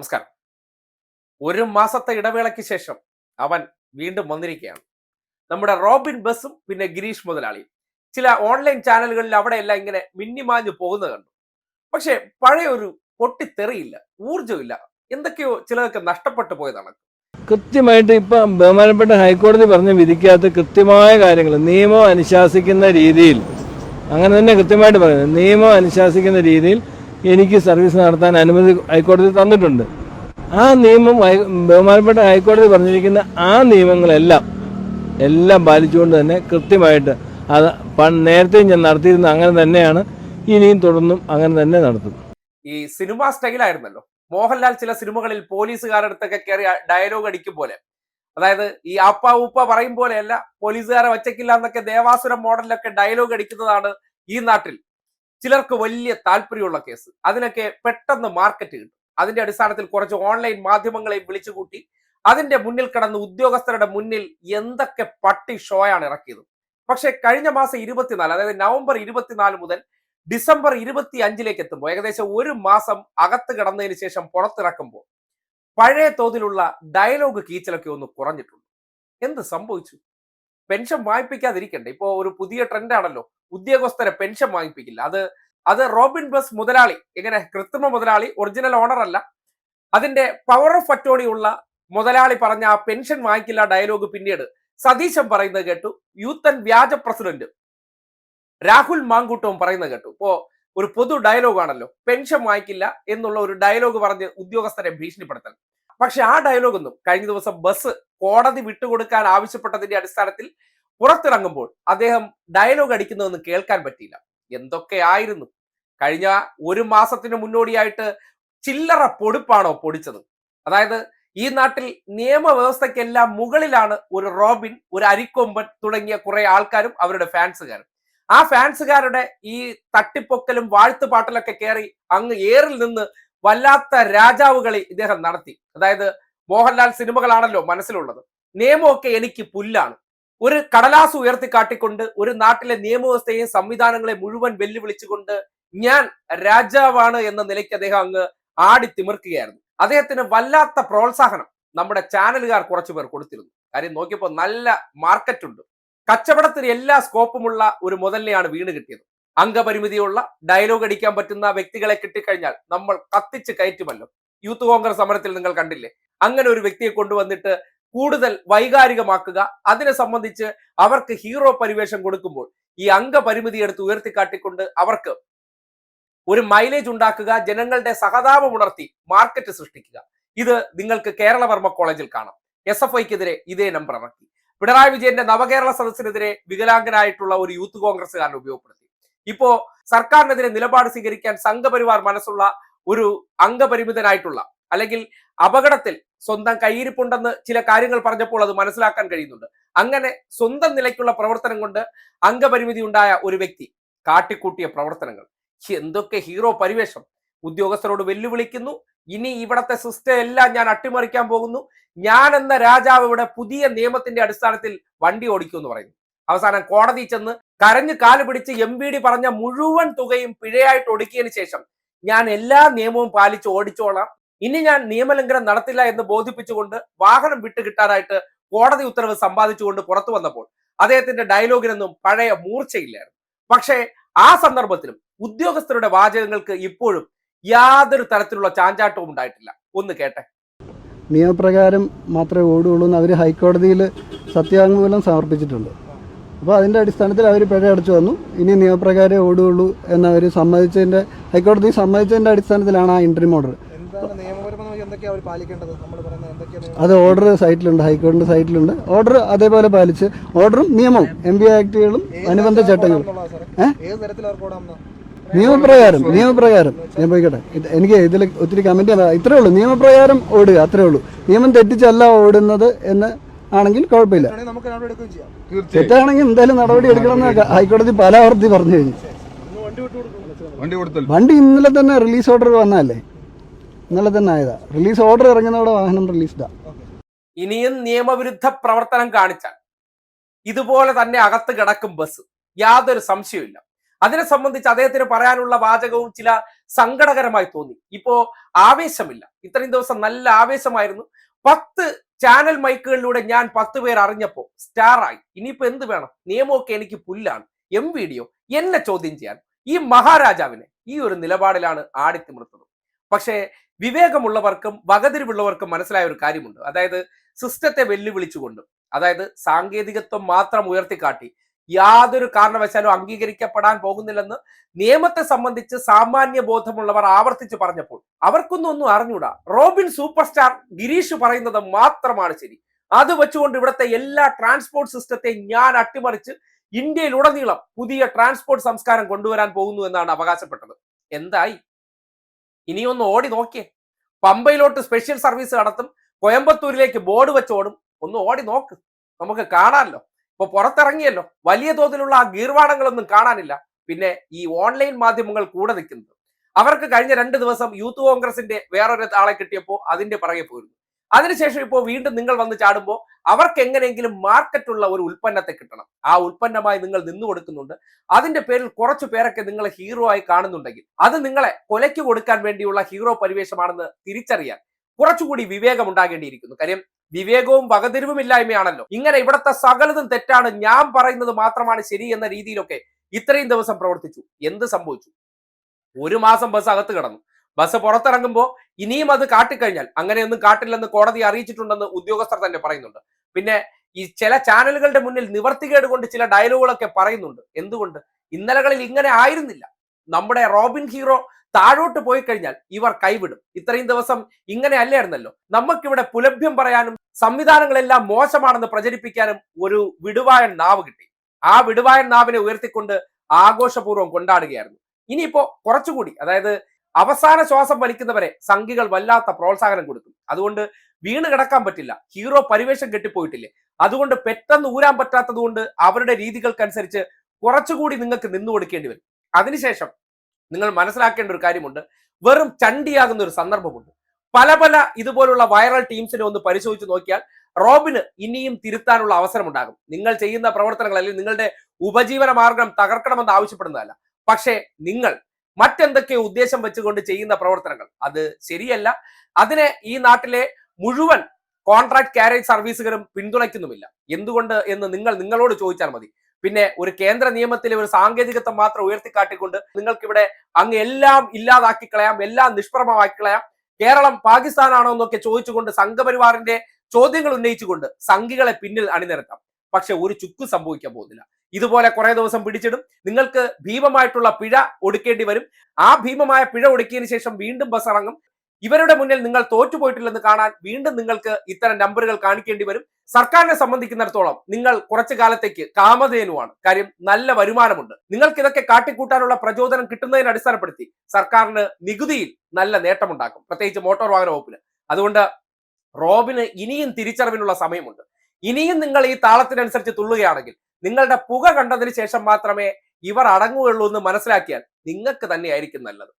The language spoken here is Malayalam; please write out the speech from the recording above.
നമസ്കാരം. ഒരു മാസത്തെ ഇടവേളയ്ക്ക് ശേഷം അവൻ വീണ്ടും വന്നിരിക്കുകയാണ്. നമ്മുടെ റോബിൻ ബസും പിന്നെ ഗിരീഷ് മുതലാളിയും. ചില ഓൺലൈൻ ചാനലുകളിൽ അവിടെയെല്ലാം ഇങ്ങനെ മിന്നിമാഞ്ഞു പോകുന്നത് കണ്ടു. പക്ഷെ പഴയ ഒരു പൊട്ടിത്തെറിയില്ല ഊർജമില്ല എന്തൊക്കെയോ ചിലതൊക്കെ നഷ്ടപ്പെട്ടു പോയതാണ്. കൃത്യമായിട്ട് ഇപ്പം ബഹുമാനപ്പെട്ട ഹൈക്കോടതി പറഞ്ഞ വിധിക്കാത്ത കൃത്യമായ കാര്യങ്ങൾ നിയമം അനുശാസിക്കുന്ന രീതിയിൽ അങ്ങനെ തന്നെ കൃത്യമായിട്ട് പറയുന്നത് നിയമം അനുശാസിക്കുന്ന രീതിയിൽ എനിക്ക് സർവീസ് നടത്താൻ അനുമതി ഹൈക്കോടതി തന്നിട്ടുണ്ട്. ആ നിയമം ബഹുമാനപ്പെട്ട ഹൈക്കോടതി പറഞ്ഞിരിക്കുന്ന ആ നിയമങ്ങളെല്ലാം എല്ലാം പാലിച്ചുകൊണ്ട് തന്നെ കൃത്യമായിട്ട് അത് നേരത്തെയും നേരത്തെ ഞാൻ നടത്തിയിരുന്ന അങ്ങനെ തന്നെയാണ് ഇനിയും തുടർന്നും അങ്ങനെ തന്നെ നടത്തും. ഈ സിനിമ സ്റ്റൈലായിരുന്നല്ലോ. മോഹൻലാൽ ചില സിനിമകളിൽ പോലീസുകാരുടെ അടുത്തൊക്കെ കയറി ഡയലോഗ് അടിക്കും പോലെ. അതായത് ഈ അപ്പ ഉപ്പ പറയും പോലെയല്ല പോലീസുകാരെ വച്ചക്കില്ല എന്നൊക്കെ ദേവാസുരം മോഡലിലൊക്കെ ഡയലോഗ് അടിക്കുന്നതാണ് ഈ നാട്ടിൽ. ചിലർക്ക് വലിയ താല്പര്യമുള്ള കേസ് അതിനൊക്കെ പെട്ടെന്ന് മാർക്കറ്റ് കിട്ടും. അതിന്റെ അടിസ്ഥാനത്തിൽ കുറച്ച് ഓൺലൈൻ മാധ്യമങ്ങളെ വിളിച്ചുകൂട്ടി അതിന്റെ മുന്നിൽ കിടന്ന് ഉദ്യോഗസ്ഥരുടെ മുന്നിൽ എന്തൊക്കെ പട്ടി ഷോയാണ് ഇറക്കിയത്. പക്ഷെ കഴിഞ്ഞ മാസം ഇരുപത്തിനാല് അതായത് നവംബർ ഇരുപത്തിനാല് മുതൽ ഡിസംബർ ഇരുപത്തി അഞ്ചിലേക്ക് എത്തുമ്പോൾ ഏകദേശം ഒരു മാസം അകത്ത് കിടന്നതിന് ശേഷം പുറത്തിറക്കുമ്പോൾ പഴയ തോതിലുള്ള ഡയലോഗ് കീച്ചലൊക്കെ ഒന്ന് കുറഞ്ഞിട്ടുണ്ട്. എന്ത് സംഭവിച്ചു? പെൻഷൻ വാങ്ങിപ്പിക്കാതിരിക്കണ്ടേ ഇപ്പോ ഒരു പുതിയ ട്രെൻഡ് ആണല്ലോ. ഉദ്യോഗസ്ഥരെ പെൻഷൻ വാങ്ങിപ്പിക്കില്ല അത് അത് റോബിൻ ബസ് മുതലാളി എങ്ങനെ കൃത്രിമ മുതലാളി ഒറിജിനൽ ഓണർ അല്ല. അതിന്റെ പവർ ഓഫ് അറ്റോണി ഉള്ള മുതലാളി പറഞ്ഞ ആ പെൻഷൻ വാങ്ങിക്കില്ല ഡയലോഗ് പിന്നീട് സതീശൻ പറയുന്നത് കേട്ടു യൂത്തൻ വ്യാജ പ്രസിഡന്റ്. രാഹുൽ മാങ്കൂട്ടവും പറയുന്നത് കേട്ടു. ഇപ്പോ ഒരു പൊതു ഡയലോഗ് ആണല്ലോ. പെൻഷൻ വാങ്ങിക്കില്ല എന്നുള്ള ഒരു ഡയലോഗ് പറഞ്ഞ് ഉദ്യോഗസ്ഥരെ ഭീഷണിപ്പെടുത്തൽ. പക്ഷെ ആ ഡയലോഗൊന്നും കഴിഞ്ഞ ദിവസം ബസ് കോടതി വിട്ടുകൊടുക്കാൻ ആവശ്യപ്പെട്ടതിന്റെ അടിസ്ഥാനത്തിൽ പുറത്തിറങ്ങുമ്പോൾ അദ്ദേഹം ഡയലോഗ് അടിക്കുന്നതൊന്നും കേൾക്കാൻ പറ്റിയില്ല. എന്തൊക്കെയായിരുന്നു? കഴിഞ്ഞ ഒരു മാസത്തിന് മുന്നോടിയായിട്ട് ചില്ലറ പൊടിപ്പാണോ പൊടിച്ചത്? അതായത് ഈ നാട്ടിൽ നിയമവ്യവസ്ഥയ്ക്കെല്ലാം മുകളിലാണ് ഒരു റോബിൻ ഒരു അരിക്കൊമ്പൻ തുടങ്ങിയ കുറെ ആൾക്കാരും അവരുടെ ഫാൻസുകാരും. ആ ഫാൻസുകാരുടെ ഈ തട്ടിപ്പൊക്കലും വാഴ്ത്തുപാട്ടലൊക്കെ കയറി അങ്ങ് ഏറിൽ നിന്ന് വല്ലാത്ത രാജാവുകളി ഇദ്ദേഹം നടത്തി. അതായത് മോഹൻലാൽ സിനിമകളാണല്ലോ മനസ്സിലുള്ളത്. നിയമമൊക്കെ എനിക്ക് പുല്ലാണ്. ഒരു കടലാസ് ഉയർത്തി കാട്ടിക്കൊണ്ട് ഒരു നാട്ടിലെ നിയമവ്യവസ്ഥയെയും സംവിധാനങ്ങളെ മുഴുവൻ വെല്ലുവിളിച്ചുകൊണ്ട് ഞാൻ രാജാവാണ് എന്ന നിലയ്ക്ക് അദ്ദേഹം അങ്ങ് ആടി തിമിർക്കുകയായിരുന്നു. അദ്ദേഹത്തിന് വല്ലാത്ത പ്രോത്സാഹനം നമ്മുടെ ചാനലുകാർ കുറച്ചു പേർ കൊടുത്തിരുന്നു. കാര്യം നോക്കിയപ്പോൾ നല്ല മാർക്കറ്റ് ഉണ്ട്. കച്ചവടത്തിന് എല്ലാ സ്കോപ്പുമുള്ള ഒരു മുതലിനെയാണ് വീണ് കിട്ടിയത്. അംഗപരിമിതിയുള്ള ഡയലോഗ് അടിക്കാൻ പറ്റുന്ന വ്യക്തികളെ കിട്ടിക്കഴിഞ്ഞാൽ നമ്മൾ കത്തിച്ച് കയറ്റുമല്ലോ. യൂത്ത് കോൺഗ്രസ് സമരത്തിൽ നിങ്ങൾ കണ്ടില്ലേ? അങ്ങനെ ഒരു വ്യക്തിയെ കൊണ്ടുവന്നിട്ട് കൂടുതൽ വൈകാരികമാക്കുക. അതിനെ സംബന്ധിച്ച് അവർക്ക് ഹീറോ പരിവേഷം കൊടുക്കുമ്പോൾ ഈ അംഗപരിമിതി എടുത്ത് ഉയർത്തിക്കാട്ടിക്കൊണ്ട് അവർക്ക് ഒരു മൈലേജ് ഉണ്ടാക്കുക ജനങ്ങളുടെ സഹതാപം ഉണർത്തി മാർക്കറ്റ് സൃഷ്ടിക്കുക. ഇത് നിങ്ങൾക്ക് കേരള വർമ്മ കോളേജിൽ കാണാം. എസ് എഫ് ഐക്കെതിരെ ഇതേ നമ്പർ ഇറക്കി. പിണറായി വിജയന്റെ നവകേരള സദസ്സിനെതിരെ വികലാംഗനായിട്ടുള്ള ഒരു യൂത്ത് കോൺഗ്രസ്സുകാരനെ ഉപയോഗപ്പെടുത്തി. ഇപ്പോ സർക്കാരിനെതിരെ നിലപാട് സ്വീകരിക്കാൻ സംഘപരിവാർ മനസ്സുള്ള ഒരു അംഗപരിമിതനായിട്ടുള്ള അല്ലെങ്കിൽ അപകടത്തിൽ സ്വന്തം കയ്യിരിപ്പുണ്ടെന്ന് ചില കാര്യങ്ങൾ പറഞ്ഞപ്പോൾ അത് മനസ്സിലാക്കാൻ കഴിയുന്നുണ്ട്. അങ്ങനെ സ്വന്തം നിലയ്ക്കുള്ള പ്രവർത്തനം കൊണ്ട് അംഗപരിമിതി ഉണ്ടായ ഒരു വ്യക്തി കാട്ടിക്കൂട്ടിയ പ്രവർത്തനങ്ങൾ. എന്തൊക്കെ ഹീറോ പരിവേഷം. ഉദ്യോഗസ്ഥരോട് വെല്ലുവിളിക്കുന്നു. ഇനി ഇവിടത്തെ സിസ്റ്റം എല്ലാം ഞാൻ അട്ടിമറിക്കാൻ പോകുന്നു. ഞാൻ എന്ന രാജാവ് ഇവിടെ പുതിയ നിയമത്തിന്റെ അടിസ്ഥാനത്തിൽ വണ്ടി ഓടിക്കൂ എന്ന് പറയുന്നു. അവസാനം കോടതി ചെന്ന് കരഞ്ഞ് കാൽ പിടിച്ച് എം ബി ഡി പറഞ്ഞ മുഴുവൻ തുകയും പിഴയായിട്ട് ഒടുക്കിയതിന് ശേഷം ഞാൻ എല്ലാ നിയമവും പാലിച്ച് ഓടിച്ചോളാം. ഇനി ഞാൻ നിയമലംഘനം നടത്തില്ല എന്ന് ബോധിപ്പിച്ചുകൊണ്ട് വാഹനം വിട്ടു കിട്ടാനായിട്ട് കോടതി ഉത്തരവ് സമ്പാദിച്ചുകൊണ്ട് പുറത്തു വന്നപ്പോൾ അദ്ദേഹത്തിന്റെ ഡയലോഗിനൊന്നും പഴയ മൂർച്ചയില്ലായിരുന്നു. പക്ഷേ ആ സന്ദർഭത്തിലും ഉദ്യോഗസ്ഥരുടെ വാചകങ്ങൾക്ക് ഇപ്പോഴും യാതൊരു തരത്തിലുള്ള ചാഞ്ചാട്ടവും ഉണ്ടായിട്ടില്ല. ഒന്ന് കേട്ടെ. നിയമപ്രകാരം മാത്രമേ ഓടുകയുള്ളൂ എന്ന് അവർ ഹൈക്കോടതിയിൽ സത്യാംഗമൂലം സമർപ്പിച്ചിട്ടുണ്ട്. അപ്പോൾ അതിന്റെ അടിസ്ഥാനത്തിൽ അവർ പിഴ അടച്ചു വന്നു. ഇനി നിയമപ്രകാരം ഓടുകയുള്ളൂ എന്നവർ സമ്മതിച്ചതിന്റെ ഹൈക്കോടതി സമ്മതിച്ചതിന്റെ അടിസ്ഥാനത്തിലാണ് ആ ഇൻട്രീം ഓർഡർ അവർ അത് ഓർഡർ സൈറ്റിലുണ്ട് ഹൈക്കോടതി സൈറ്റിലുണ്ട് ഓർഡർ അതേപോലെ പാലിച്ച് ഓർഡറും നിയമവും എം ബി ആക്ടുകളും അനുബന്ധ ചട്ടങ്ങളും. നിയമപ്രകാരം നിയമപ്രകാരം. ഞാൻ പോയിക്കോട്ടെ. എനിക്ക് ഇതിൽ ഒത്തിരി കമന്റ് ഇത്രേ ഉള്ളൂ. നിയമപ്രകാരം ഓടുക അത്രേ ഉള്ളൂ. നിയമം തെറ്റിച്ചല്ല ഓടുന്നത് എന്ന് ആണെങ്കിൽ കുഴപ്പമില്ല. തെറ്റാണെങ്കിൽ എന്തായാലും നടപടി എടുക്കണമെന്ന് ഹൈക്കോടതി പല ആവർത്തി പറഞ്ഞു കഴിഞ്ഞു. വണ്ടി ഇന്നലെ തന്നെ റിലീസ് ഓർഡർ വന്നതല്ലേ? ഇന്നലെ തന്നെ ആയതാ. റിലീസ് ഓർഡർ ഇറങ്ങുന്നതോടെ വാഹനം റിലീസ്ഡാ ഇനിയും നിയമവിരുദ്ധ പ്രവർത്തനം കാണിച്ചാൽ ഇതുപോലെ തന്നെ അകത്ത് കിടക്കും ബസ് യാതൊരു സംശയവുമില്ല അതിനെ സംബന്ധിച്ച് അദ്ദേഹത്തിന് പറയാനുള്ള വാചകവും ചില സങ്കടകരമായി തോന്നി. ഇപ്പോ ആവേശമില്ല. ഇത്രയും ദിവസം നല്ല ആവേശമായിരുന്നു. പത്ത് ചാനൽ മൈക്കുകളിലൂടെ ഞാൻ പത്ത് പേർ അറിഞ്ഞപ്പോ സ്റ്റാറായി ഇനിയിപ്പോ എന്ത് വേണം? നിയമമൊക്കെ എനിക്ക് പുല്ലാണ്. എം വീഡിയോ എന്നെ ചോദ്യം ചെയ്യാൻ. ഈ മഹാരാജാവിനെ ഈ ഒരു നിലപാടിലാണ് ആടിത്തിമിർത്തത് പക്ഷേ വിവേകമുള്ളവർക്കും വകതിരിവുള്ളവർക്കും മനസ്സിലായ ഒരു കാര്യമുണ്ട്. അതായത് സിസ്റ്റത്തെ വെല്ലുവിളിച്ചുകൊണ്ട് അതായത് സാങ്കേതികത്വം മാത്രം ഉയർത്തിക്കാട്ടി യാതൊരു കാരണവശാലും അംഗീകരിക്കപ്പെടാൻ പോകുന്നില്ലെന്ന് നിയമത്തെ സംബന്ധിച്ച് സാമാന്യ ബോധമുള്ളവർ ആവർത്തിച്ച് പറഞ്ഞപ്പോൾ അവർക്കൊന്നും ഒന്നും അറിഞ്ഞൂടാ. റോബിൻ സൂപ്പർ സ്റ്റാർ ഗിരീഷ് പറയുന്നത് മാത്രമാണ് ശരി. അത് വെച്ചുകൊണ്ട് ഇവിടുത്തെ എല്ലാ ട്രാൻസ്പോർട്ട് സിസ്റ്റത്തെ ഞാൻ അട്ടിമറിച്ച് ഇന്ത്യയിലുടനീളം പുതിയ ട്രാൻസ്പോർട്ട് സംസ്കാരം കൊണ്ടുവരാൻ പോകുന്നു എന്നാണ് അവകാശപ്പെട്ടത്. എന്തായി? ഇനിയൊന്ന് ഓടി നോക്കിയേ. പമ്പയിലോട്ട് സ്പെഷ്യൽ സർവീസ് നടത്തും കോയമ്പത്തൂരിലേക്ക് ബോർഡ് വെച്ചോടും. ഒന്ന് ഓടി നോക്ക്. നമുക്ക് കാണാമല്ലോ ഇപ്പൊ പുറത്തിറങ്ങിയല്ലോ. വലിയ തോതിലുള്ള ആ ഗീർവാണങ്ങളൊന്നും കാണാനില്ല. പിന്നെ ഈ ഓൺലൈൻ മാധ്യമങ്ങൾ കൂടെ നിൽക്കുന്നത്. അവർക്ക് കഴിഞ്ഞ രണ്ട് ദിവസം യൂത്ത് കോൺഗ്രസിന്റെ വേറൊരു ആളെ കിട്ടിയപ്പോൾ അതിന്റെ പിറകെ പോയിരുന്നു. അതിനുശേഷം ഇപ്പോൾ വീണ്ടും നിങ്ങൾ വന്ന് ചാടുമ്പോൾ അവർക്ക് എങ്ങനെയെങ്കിലും മാർക്കറ്റുള്ള ഒരു ഉൽപ്പന്നത്തെ കിട്ടണം. ആ ഉൽപ്പന്നമായി നിങ്ങൾ നിന്നു കൊടുക്കുന്നുണ്ട്. അതിന്റെ പേരിൽ കുറച്ചു പേരൊക്കെ നിങ്ങളെ ഹീറോ ആയി കാണുന്നുണ്ടെങ്കിൽ അത് നിങ്ങളെ കൊലയ്ക്ക് കൊടുക്കാൻ വേണ്ടിയുള്ള ഹീറോ പരിവേഷമാണെന്ന് തിരിച്ചറിയാൻ കുറച്ചുകൂടി വിവേകം ഉണ്ടാകേണ്ടിയിരിക്കുന്നു. കാര്യം വിവേകവും വകതിരിവുമില്ലായ്മയാണല്ലോ. ഇങ്ങനെ ഇവിടുത്തെ സകലതും തെറ്റാണ് ഞാൻ പറയുന്നത് മാത്രമാണ് ശരി എന്ന രീതിയിലൊക്കെ ഇത്രയും ദിവസം പ്രവർത്തിച്ചു. എന്ത് സംഭവിച്ചു? ഒരു മാസം ബസ് അകത്ത് കിടന്നു. ബസ് പുറത്തിറങ്ങുമ്പോൾ ഇനിയും അത് കാട്ടിക്കഴിഞ്ഞാൽ അങ്ങനെയൊന്നും കാട്ടില്ലെന്ന് കോടതി അറിയിച്ചിട്ടുണ്ടെന്ന് ഉദ്യോഗസ്ഥർ തന്നെ പറയുന്നുണ്ട്. പിന്നെ ഈ ചില ചാനലുകളുടെ മുന്നിൽ നിവർത്തികേട് കൊണ്ട് ചില ഡയലോഗുകളൊക്കെ പറയുന്നുണ്ട്. എന്തുകൊണ്ട്? ഇന്നലകളിൽ ഇങ്ങനെ ആയിരുന്നില്ല. നമ്മുടെ റോബിൻ ഹീറോ താഴോട്ട് പോയി കഴിഞ്ഞാൽ ഇവർ കൈവിടും. ഇത്രയും ദിവസം ഇങ്ങനെ അല്ലായിരുന്നല്ലോ. നമുക്കിവിടെ പുലഭ്യം പറയാനും സംവിധാനങ്ങളെല്ലാം മോശമാണെന്ന് പ്രചരിപ്പിക്കാനും ഒരു വിടുവായൻ നാവ് കിട്ടി. ആ വിടുവായൻ നാവിനെ ഉയർത്തിക്കൊണ്ട് ആഘോഷപൂർവം കൊണ്ടാടുകയായിരുന്നു. ഇനിയിപ്പോ കുറച്ചുകൂടി അതായത് അവസാന ശ്വാസം വലിക്കുന്നവരെ സംഘികൾ വല്ലാത്ത പ്രോത്സാഹനം കൊടുക്കും. അതുകൊണ്ട് വീണ് കിടക്കാൻ പറ്റില്ല. ഹീറോ പരിവേഷം കെട്ടിപ്പോയിട്ടില്ലേ? അതുകൊണ്ട് പെട്ടെന്ന് ഊരാൻ പറ്റാത്തത് കൊണ്ട് അവരുടെ രീതികൾക്കനുസരിച്ച് കുറച്ചുകൂടി നിങ്ങൾക്ക് നിന്നു കൊടുക്കേണ്ടി വരും. അതിനുശേഷം നിങ്ങൾ മനസ്സിലാക്കേണ്ട ഒരു കാര്യമുണ്ട്. വെറും ചണ്ടിയാകുന്ന ഒരു സന്ദർഭമുണ്ട്. പല പല ഇതുപോലുള്ള വൈറൽ ടീംസിനെ ഒന്ന് പരിശോധിച്ച് നോക്കിയാൽ റോബിന് ഇനിയും തിരുത്താനുള്ള അവസരമുണ്ടാകും. നിങ്ങൾ ചെയ്യുന്ന പ്രവർത്തനങ്ങൾ അല്ലെങ്കിൽ നിങ്ങളുടെ ഉപജീവന മാർഗം തകർക്കണമെന്ന് ആവശ്യപ്പെടുന്നതല്ല. പക്ഷേ നിങ്ങൾ മറ്റെന്തൊക്കെയോ ഉദ്ദേശം വെച്ചുകൊണ്ട് ചെയ്യുന്ന പ്രവർത്തനങ്ങൾ അത് ശരിയല്ല. അതിനെ ഈ നാട്ടിലെ മുഴുവൻ കോൺട്രാക്ട് കാരേജ് സർവീസുകളും പിന്തുണയ്ക്കുന്നുമില്ല. എന്തുകൊണ്ട് എന്ന് നിങ്ങൾ നിങ്ങളോട് ചോദിച്ചാൽ മതി. പിന്നെ ഒരു കേന്ദ്ര നിയമത്തിലെ ഒരു സാങ്കേതികത്വം മാത്രം ഉയർത്തിക്കാട്ടിക്കൊണ്ട് നിങ്ങൾക്കിവിടെ അങ്ങ് എല്ലാം ഇല്ലാതാക്കി കളയാം എല്ലാം നിഷ്പ്രഭമാക്കി കളയാം. കേരളം പാകിസ്ഥാനാണോ എന്നൊക്കെ ചോദിച്ചുകൊണ്ട് സംഘപരിവാറിന്റെ ചോദ്യങ്ങൾ ഉന്നയിച്ചുകൊണ്ട് സംഘികളെ പിന്നിൽ അണിനിരത്താം. പക്ഷെ ഒരു ചുക്ക് സംഭവിക്കാൻ പോകുന്നില്ല. ഇതുപോലെ കുറെ ദിവസം പിടിച്ചിടും. നിങ്ങൾക്ക് ഭീമമായിട്ടുള്ള പിഴ ഒടുക്കേണ്ടി വരും. ആ ഭീമമായ പിഴ ഒടുക്കിയതിനു ശേഷം വീണ്ടും ബസ് ഇറങ്ങും. ഇവരുടെ മുന്നിൽ നിങ്ങൾ തോറ്റുപോയിട്ടില്ലെന്ന് കാണാൻ വീണ്ടും നിങ്ങൾക്ക് ഇത്തരം നമ്പറുകൾ കാണിക്കേണ്ടി വരും. സർക്കാരിനെ സംബന്ധിക്കുന്നിടത്തോളം നിങ്ങൾ കുറച്ചു കാലത്തേക്ക് കാമധേനുവാണ്. കാര്യം നല്ല വരുമാനമുണ്ട്. നിങ്ങൾക്ക് ഇതൊക്കെ കാട്ടിക്കൂട്ടാനുള്ള പ്രചോദനം കിട്ടുന്നതിനെ അടിസ്ഥാനപ്പെടുത്തി സർക്കാരിന് നികുതിയിൽ നല്ല നേട്ടമുണ്ടാക്കും. പ്രത്യേകിച്ച് മോട്ടോർ വാഹന വകുപ്പിന്. അതുകൊണ്ട് റോബിന് ഇനിയും തിരിച്ചറിവിനുള്ള സമയമുണ്ട്. ഇനിയും നിങ്ങൾ ഈ താളത്തിനനുസരിച്ച് തുള്ളുകയാണെങ്കിൽ നിങ്ങളുടെ പുക കണ്ടതിന് ശേഷം മാത്രമേ ഇവർ അടങ്ങുകയുള്ളൂ എന്ന് മനസ്സിലാക്കിയാൽ നിങ്ങൾക്ക് തന്നെയായിരിക്കും നല്ലത്.